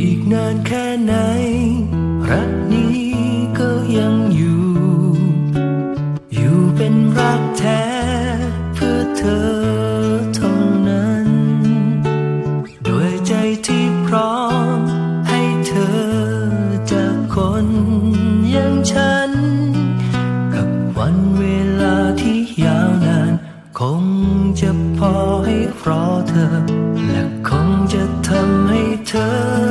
อีกนานแค่ไหน รักนี้ก็ยังอยู่ อยู่เป็นรักแท้เพื่อเธอเท่านั้น ด้วยใจที่พร้อมให้เธอจากคนอย่างฉัน กับวันเวลาที่ยาวนาน คงจะพอให้รอเธอ และคงจะทำให้เธอ